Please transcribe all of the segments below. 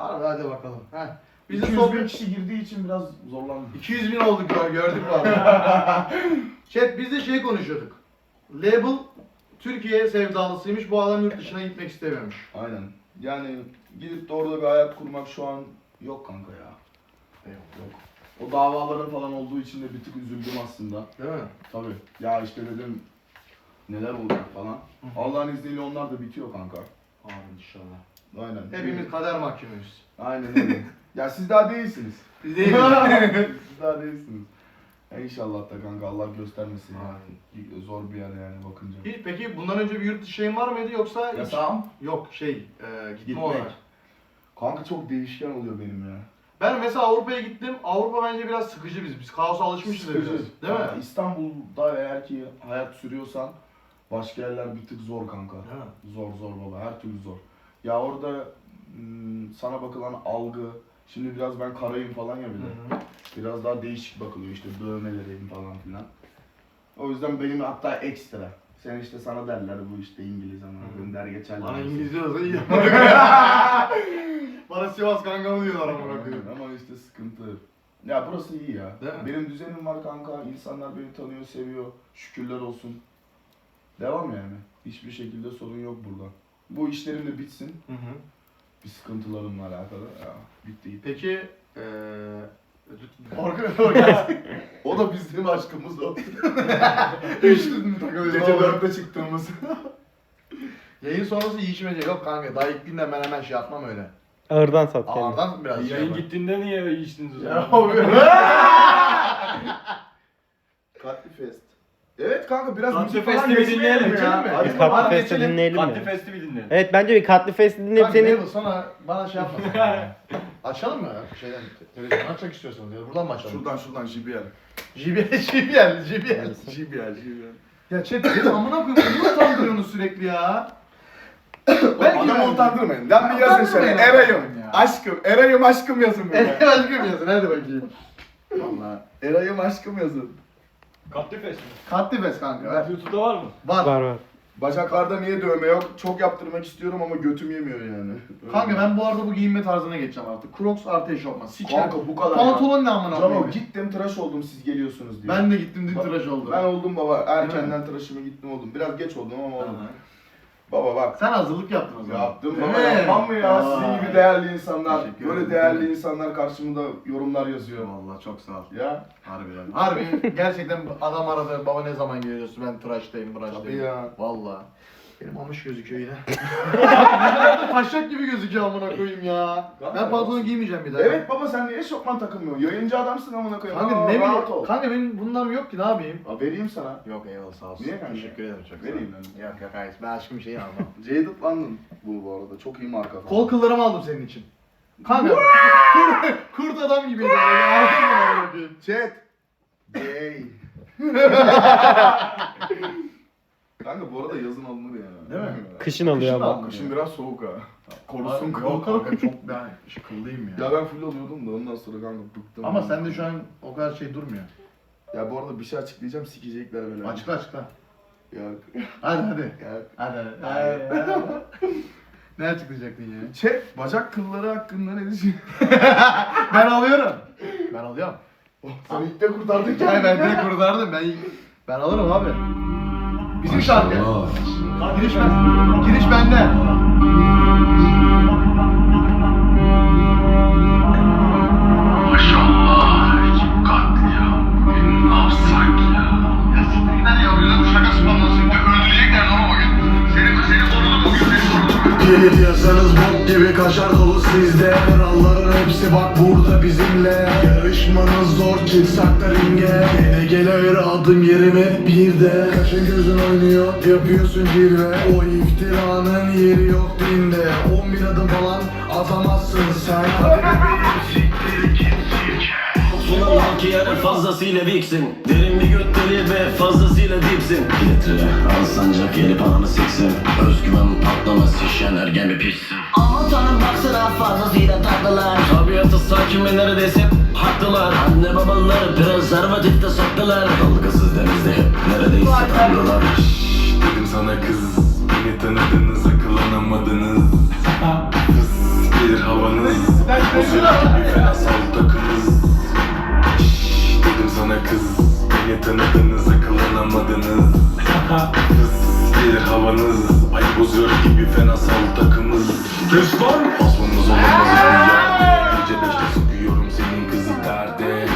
Harbi hadi bakalım. Heh. Biz de 200 bin kişi girdiği için biraz zorlandım. 200 bin olduk ya gördük arada. Chat biz de şey konuşuyorduk. Label Türkiye sevdalısıymış. Bu adam yurt dışına gitmek istemiyormuş. Aynen. Yani gidip de orada bir hayat kurmak şu an yok kanka ya. Yok yok. O davaların falan olduğu için de bir tık üzüldüm aslında. Değil mi? Tabii. Ya işte dedim neler olacak falan. Allah'ın izniyle onlar da bitiyor kanka. Amin inşallah. Aynen. Hepimiz kader mahkumuyuz. Aynen öyle. ya siz daha değilsiniz. Biz değil siz daha değilsiniz. Ya inşallah da kanka Allah göstermesin ya. Zor bir yer yani bakınca. Hiç, peki bundan önce bir yurt dışı şeyin var mıydı yoksa hiç- Yasağım? Yok şey, e, gitme olarak. Kanka çok değişken oluyor benim ya. Ben mesela Avrupa'ya gittim. Avrupa bence biraz sıkıcı biz. Biz kaosa alışmışız da biraz. Değil Kanka, mi? İstanbul'da eğer ki hayat sürüyorsan başka yerler bir tık zor kanka. Değil mi? Zor zor baba her türlü zor. Ya orada hmm, sana bakılan algı, şimdi biraz ben karayım falan ya bir de. Biraz daha değişik bakılıyor işte dövmelereyim falan filan. O yüzden benim hatta ekstra. Sen işte sana derler bu işte İngiliz ama gönder geçerler. Bana İngilizce olsa iyi. Bana Sivas kankalı diyorlar amına koyayım. Ama işte sıkıntı. Ya burası iyi ya. Değil mi? Benim düzenim var kanka. İnsanlar beni tanıyor, seviyor. Şükürler olsun. Devam yani. Hiçbir şekilde sorun yok burada. Bu işlerim de bitsin. Hı hı. Bir sıkıntılarımla alakalı. Ya bitti. Peki eee O da bizim aşkımız o. Üçlü mü takılıyor? Gece dörtte çıktığımız. Yayın sonrası yiyişmece yok kanka. Daha ilk günden ben hemen şey yapmam öyle. Ağırdan sat kendini. Ağırdan biraz şey Yayın yapar. gittiğinde niye içtiniz o Ya zaman? abi. Katli Fest. Evet kanka biraz Katli müzik falan Fest'i bir geçmeyelim dinleyelim ya. ya. Hadi Katlı hadi Fest'i geçelim. dinleyelim Katli mi? Fest'i bir dinle. Evet bence bir Katlı Fest'i dinleyip Kanka senin... Mabel sana bana şey yapma. Açalım mı ya? Şeyden televizyon açacak istiyorsanız ya. Buradan mı açalım? Şuradan şuradan JBL. JBL, JBL, JBL. JBL, JBL. Ya chat beni amına koyayım niye utandırıyorsunuz sürekli ya? Belki Adamı ben- utandırmayın. Lan bir yazın şöyle. Utandırmayın Eray'ım. ya. Aşkım. Eray'ım aşkım yazın böyle. Evet aşkım yazın hadi bakayım. Valla. Eray'ım aşkım yazın. Katli Fest mi? Katli bes kanka. YouTube'da var mı? Var. Var var. Bacaklarda niye dövme yok? Çok yaptırmak istiyorum ama götüm yemiyor yani. Kanka ben bu arada bu giyinme tarzına geçeceğim artık. Crocs artı eşofman. Siker. Kanka bu kadar Pantolon ne amına Cano koyayım? gittim tıraş oldum siz geliyorsunuz diye. Ben de gittim dün tıraş oldum. Ben oldum baba. Erkenden tıraşımı gittim oldum. Biraz geç oldum ama oldum. Aha. Baba bak. Sen hazırlık yaptın o zaman. Yaptım Değil baba mi? yapmam mı ya? Sizin gibi değerli insanlar. Teşekkür Böyle ederim. değerli insanlar karşımda yorumlar yazıyor. Vallahi çok sağ ol. Ya. Harbiden. Harbi gerçekten adam aradı baba ne zaman geliyorsun ben tıraştayım Tabii tıraştayım. ya. Vallahi. Benim amış gözüküyor yine. taşak gibi gözüküyor amına koyayım ya. Ben pantolon giymeyeceğim bir daha. Evet baba sen niye eşofman takılmıyorsun? Yayıncı adamsın amına koyayım. Kanka Aa, ne rahat bileyim. ol. Kanka benim bundan yok ki ne yapayım? Aa, vereyim sana. Yok eyvallah sağ olsun. Niye kanka? Teşekkür ederim çok Vereyim sağ ol. ben. Yok yok hayır ben aşkım şeyi almam. Jaded London bu bu arada. Çok iyi marka. falan. Kol kıllarımı aldım senin için. Kanka kurt, kurt adam gibiydi. amına koyayım? Chat. Gay. Kanka bu arada yazın alınır yani. Değil mi? Kışın alıyor Kışın ama. alınır. Kışın biraz soğuk ha. Korusun Yok kol. kanka çok ben kıllıyım ya. Ya ben full alıyordum da ondan sonra kanka bıktım. Ama sende şu an o kadar şey durmuyor. Ya bu arada bir şey açıklayacağım sikecekler böyle. Açıkla açıkla. Ya. Hadi hadi. ya. Hadi hadi. ne açıklayacaktın ya? Chat bacak kılları hakkında ne düşünüyorsun? Ben alıyorum. Ben alıyorum. Sen ilk de kurtardın Hayır ben direkt kurtardım. Ben ben alırım abi. Bizim şarkı. Giriş ben. Giriş bende. Gibi kaşar dolu sizde. Kralların hepsi bak burada bizimle. Yarışmanız zor çıksak da ringe. Gele gele ver adım yerime bir de. Kaşın gözün oynuyor yapıyorsun cilve. O iftiranın yeri yok dinde. On bin adım falan atamazsın sen. Hadi Sunamam ki yarın fazlasıyla viksin. Derin bir göt ve fazlasıyla dipsin. Litre al sancak gelip ananı siksin. Özgüven patlaması şişen ergen bir pissin. Aman tanrım baksana fazlasıyla tatlılar Tabiatı sakin ve neredeyse haklılar. Anne babaları prezervatifte saklılar Dalgasız denizde hep neredeyse tanrılar Dedim sana kız Beni tanıdınız akıllanamadınız Fıs gelir havanız Bozuyor gibi fenasal takımız. Şşş dedim sana kız Beni tanıdınız akıllanamadınız Kız gelir havanız Ay bozuyor gibi fenasal takımız. Kes lan Basmamız olamaz yerde Gece beşte sıkıyorum senin kızı perde.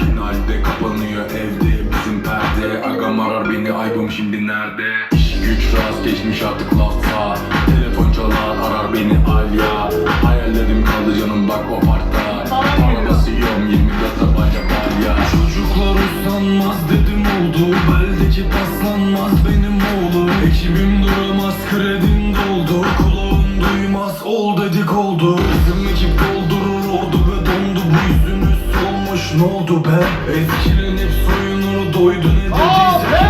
Finalde kapanıyor evde bizim perde. Agam arar beni aybım şimdi nerede? İş güç rast geçmiş artık lafta Telefon çalar arar beni Alya. Hayallerim kaldı canım bak o parkta Bana basıyorum 24 tabanca balya Çocuklar uslanmaz dedim oldu. Beldeki paslanmaz benim Ekibim duramaz kredim doldu. Kulağım duymaz ol dedik oldu. Bizim ekip doldurur ordu ve dondu. Bu yüzünüz solmuş ne oldu be? Etkilenip soyunur doydu. Ne dediyse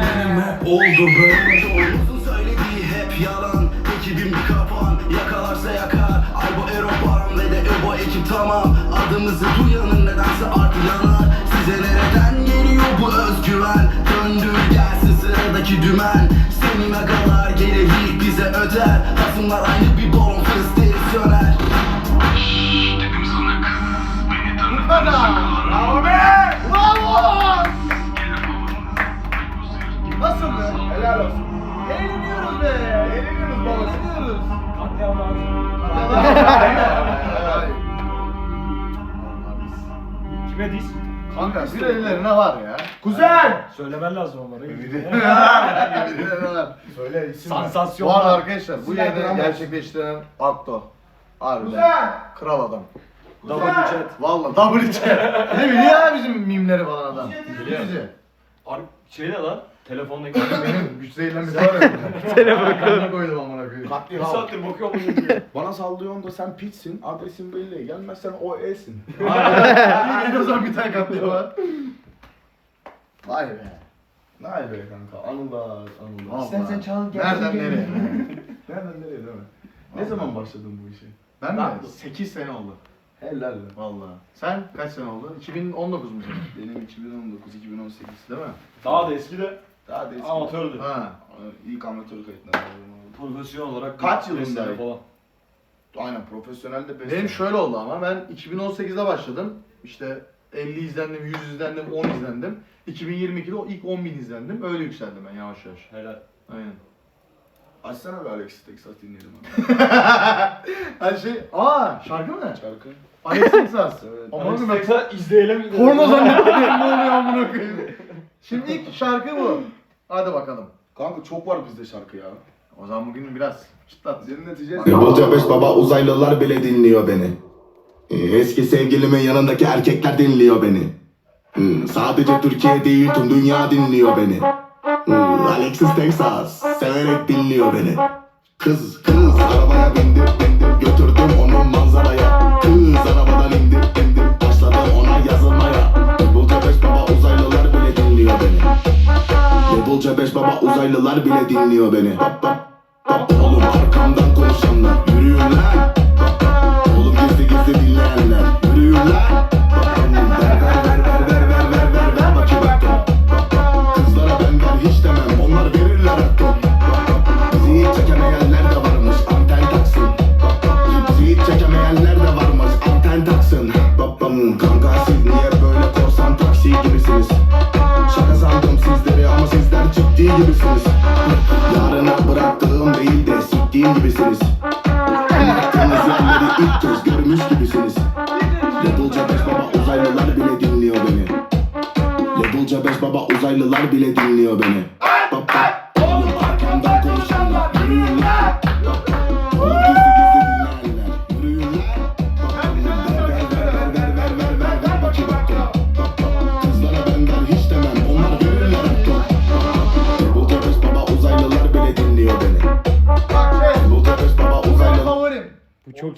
benim hep oldu be. Olsun söylediği hep yalan. Ekibim bir kapan Yakalarsa yakar. Aybo Ero Baran ve de Ebo ekip tamam. Adımızı duyanın nedense artı yanar. Size nereden var ya. Kuzen! Söylemen lazım onlara. Bir. Söyle isim ver. Sansasyon. Bu arada arkadaşlar bu yayını gerçekleştiren Akto. Harbiden. Kuzen! Kral adam. Double chat. Valla double chat. Ne biliyor ya bizim mimleri falan adam. Biliyor. Bizi. Ar şey ne lan? Telefondaki. Benim güç zehirlenmesi var ya. Telefonu koydum amına koyayım. Katli Bir saattir bakıyorum bunu diyor. Bana sallıyorsun da sen piçsin, adresin belli. Gelmezsen o e'sin. Aynen. o zaman bir tane katlıyor var. Vay be. Ne be kanka, anılar, anılar. İstersen çal gel. Nereden nereye? Nereden nereye değil mi? Ne zaman başladın bu işe? Ben Ben- mi? 8 sene oldu. Helal be. Vallahi. Sen kaç sene oldu? 2019 mu senin? Benim 2019, 2018. Değil mi? Daha da eski de Daha da eski. amatördü. Ha. İlk amatör kayıtlar. Profesyonel olarak. Kaç sene yılındaydın? falan. Aynen profesyonel de beş Benim sene. şöyle oldu ama ben 2018'de başladım. İşte 50 izlendim, 100 izlendim, 10 izlendim. 2022'de o ilk 10 bin izlendim. Öyle yükseldim ben yavaş yavaş. Helal. Aynen. Açsana bir Alexis Texas dinleyelim abi. Her şey... Aa şarkı mı? Şarkı. Alex Texas. Evet. Aman Alex Texas izleyelim. porno zannettim. ne oluyor amına koyayım. Şimdi ilk şarkı bu. Hadi bakalım. Kanka çok var bizde şarkı ya. O zaman bugün biraz çıtlat. Level 5 baba uzaylılar bile dinliyor beni. Ee, Eski sevgilimin yanındaki erkekler dinliyor beni. Hmm, Sadece Türkiye değil tüm dünya dinliyor beni. Hmm, Alexis Texas severek dinliyor beni. Kız kız arabaya bindir bindir götürdüm onu manzaraya. Kız arabadan indir indir başladım ona yazılmaya. Level 5 baba uzaylılar bile dinliyor beni. Level 5 baba uzaylılar bile dinliyor beni. Bap, bap, bap. Oğlum arkamdan konuşanlar yürüyün lan. Gökte binlerle Ölüyorlar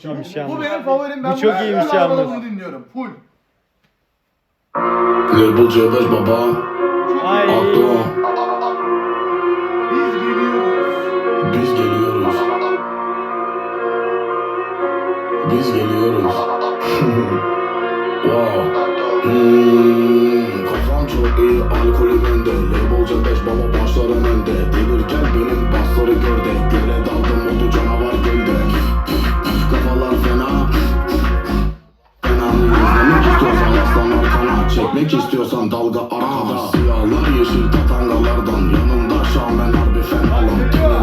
çok iyiymiş Bu yalnız. benim favorim. Ben Bu çok iyiymiş ben yalnız. Bunu dinliyorum. Full. Level C5 baba Ay. Aklı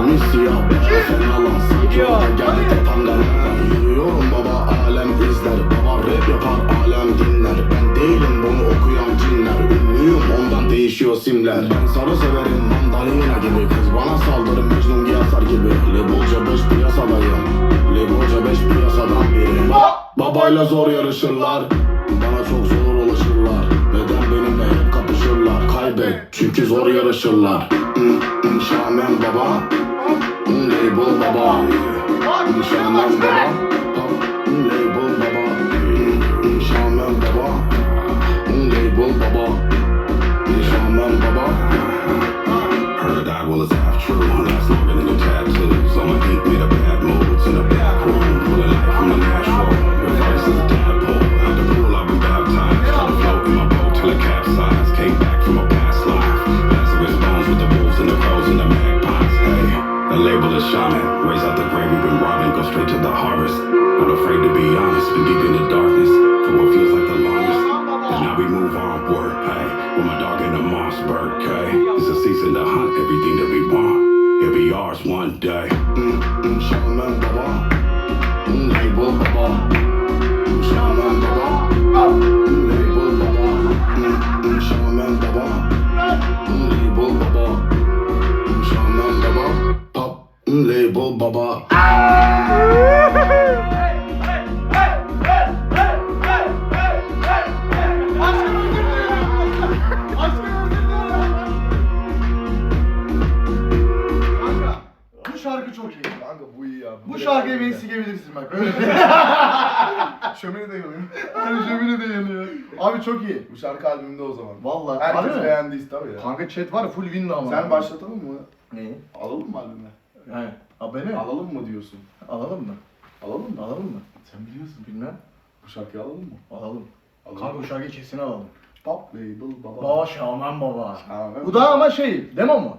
Tenimiz siyah beyaz fenalan Sanki orada geldi tatangalardan Yürüyorum baba. Alem izler Baba rap yapar alem dinler. Ben değilim bunu okuyan cinler. Ünlüyüm ondan değişiyor simler. Ben sarı severim mandalina gibi. Kız bana saldırır Mecnun Giyasar gibi. Lebolca beş piyasadayım. Lebolca beş piyasadan biri. Babayla zor yarışırlar. Bana çok zor ulaşırlar. Neden benimle hep kapışırlar? Kaybet çünkü zor yarışırlar. Şamen baba Raise out the grave we've been robbing, go straight to the harvest. Not afraid to be honest, been deep in the darkness for what feels like the longest. But now we move onward, hey, with my dog in the Mossberg, hey. It's a season to hunt everything that we want. It'll be ours one day. Hmm, baba Hmm, Label baba Kanka bu şarkı çok iyi. Kanka bu iyi ya. Bu şarkıyı beni sikebilirsin bak. Öyle Şömine de yanıyor. Hani şömine de yanıyor. Abi çok iyi. Bu şarkı albümünde o zaman. Vallahi. harbi Herkes mi? beğendiyse tabii ya. Kanka chat var ya full win ama. Sen başlatalım mı? Abone Alalım mı diyorsun? Alalım mı? Alalım mı? Alalım mı? Sen biliyorsun. Bilmem. Bu şarkıyı alalım mı? Alalım. Alalım. Kanka bu şarkıyı kesin alalım. Pop label baba. Baba Şaman baba. Ha, Bu da ama şey demo mu?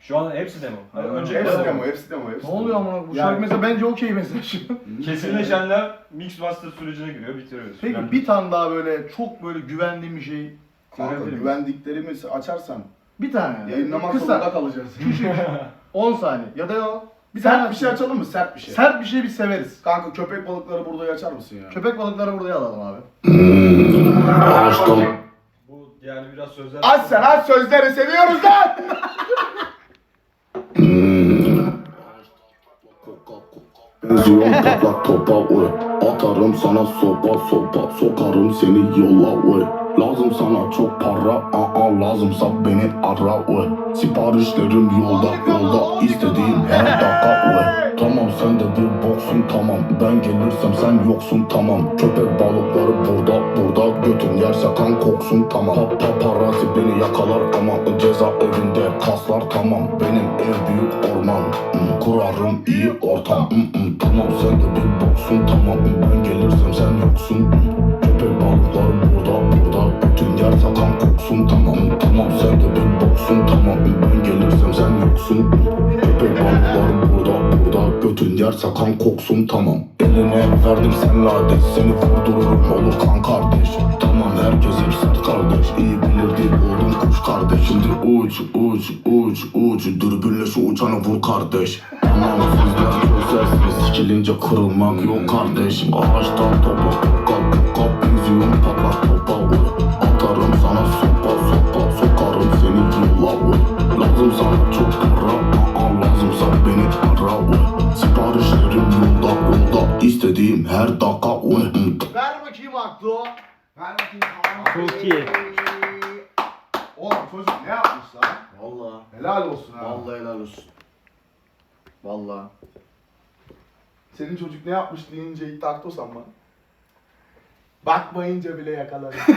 Şu an hepsi demo. Hani Evet. önceki Hepsi demo. demo, hepsi demo, hepsi Ne oluyor demo. amına bu Yani- şarkı mesela bence okey mesela şu. an. Kesinleşenler mix master sürecine giriyor, bitiriyoruz. Peki Yani bir tane daha böyle çok böyle güvendiğim bir şey Kanka görebilir miyim? güvendiklerimi açarsan Bir tane. yani. yayınlamak Kısa. zorunda kalacağız. 10 saniye ya da o. Bir Sert tane bir şey açalım mı? Sert bir şey. Sert bir şey biz severiz. Kanka köpek balıkları burada açar mısın ya? Köpek balıkları buraya alalım abi. Açtım bu yani biraz sözler... Aç sen aç sözleri seviyoruz lan! Benziyorum patlak topa oy Atarım sana sopa sopa Sokarım seni yola oy Lazım sana çok para aa lazımsa beni ara oy Siparişlerim yolda yolda istediğim her dakika oy Tamam sen de bir boksun tamam. Ben gelirsem sen yoksun tamam. Köpek balıkları burada burada. Götün yerse kan koksun tamam. Pa Paparazzi beni yakalar ama Ceza evinde kaslar tamam. Benim ev büyük orman Hmm, Kurarım iyi ortam hmm, Tamam sen de bir boksun tamam. Ben gelirsem sen yoksun Hmm, Köpek balıkları burada burada Yer sakan koksun tamam Tamam. Sen de bir boksun tamam. Ben gelirsem sen yoksun. Köpek balıkları burada burada. Götün yer sakan koksun tamam. Eline verdim sen lades Seni vurdururum olur kan kardeş. Tamam herkes hep sert kardeş. İyi bilirdi oğlum kuş kardeş. Şimdi uç uç uç uç. Dürbünle şu uçanı vur kardeş. Tamam sizler sessiz. Sikilince kırılmak yok kardeş. Ağaçtan topa puka puka Benziyorum patlak topa uy sana sopa sopa Sokarım seni yola uy Lazım sana çok para Aa lazımsa beni ara uy Siparişlerim yolda yolda İstediğim her dakika uy Ver bakayım aklı. Ver bakayım Çok iyi. Oğlum çocuk ne yapmış lan? Vallahi. Helal olsun ha. Vallahi helal olsun. Vallahi. Senin çocuk ne yapmış deyince ilk taktı o sanma. Bakmayınca bile yakalarım.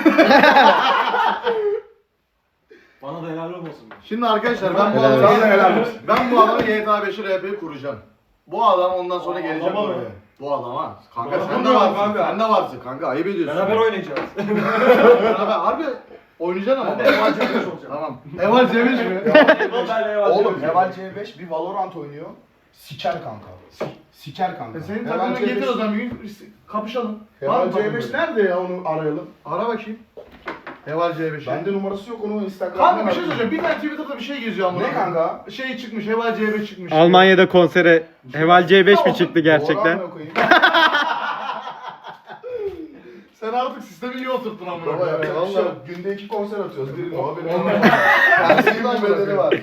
Bana da helal olmasın. Şimdi arkadaşlar ben bu Helal adamı olsun. Sana helal olsun. ben bu adamı GTA 5'i RP kuracağım. Bu adam ondan sonra Aa, gelecek adama buraya. mı? Bu adama. Kanka Bu sen adam de mı varsın. kanka? Sen de varsın kanka. Ayıp ediyorsun. Beraber oynayacağız. Beraber. Harbi oynayacaksın ama. Eval C5 olacağım. Tamam. Eval Ceviş mi? Oğlum C5 Heval C5 bir Valorant oynuyor. Siker kanka. Si- Siker kanka. E senin Heval takımını getir C5 o zaman bir gün kapışalım. Var Heval mı takım C5 böyle? nerede ya onu arayalım. Ara bakayım. Heval C5'i. Bende numarası yok onu Instagram'da Kanka bir şey söyleyeceğim. Bir tane Twitter'da bir şey geziyor ama. Ne kanka? Şey çıkmış, Heval C5 çıkmış. Almanya'da konsere Heval C5 mi çıktı gerçekten? Doğru amına koyayım. Sen artık sistemi iyi oturttun amına Baba koyayım. yapacak bir şey yok. Günde iki konser atıyoruz. Birinin o şeyin bir bedeli var.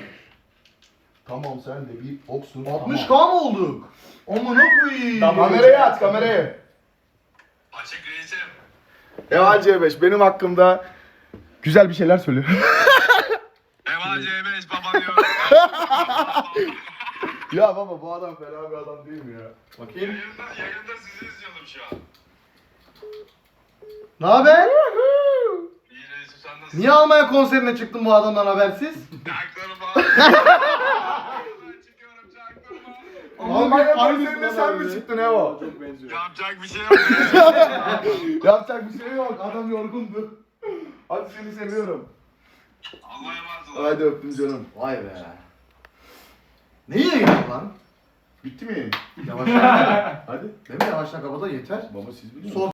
Tamam sen de bir oksun. 60k mı olduk? Amına koyayım. Kamerayı aç kamerayı. Açık reisim. Eval C5 benim hakkımda güzel bir şeyler söylüyor. Eval C5 baba diyor. ya baba bu adam fena bir adam değil mi ya? Bakayım. yayında, yayında sizi izliyordum şu an. Ne haber? İyi reisim sen nasılsın? Niye Almanya konserine çıktın bu adamdan habersiz? Çıkıyorum çaktırma. Almanya konserine sen mi çıktın Evo? Çok benziyor. Yapacak bir şey yok. Yapacak bir şey yok. Adam yorgundu. Hadi seni seviyorum. Allah'a emanet olun. Hadi öptüm canım. Vay be. Ne yayın lan? Bitti mi yayın? Yavaştan. Hadi. Değil mi? Yavaştan kapata yeter. Baba siz biliyor Son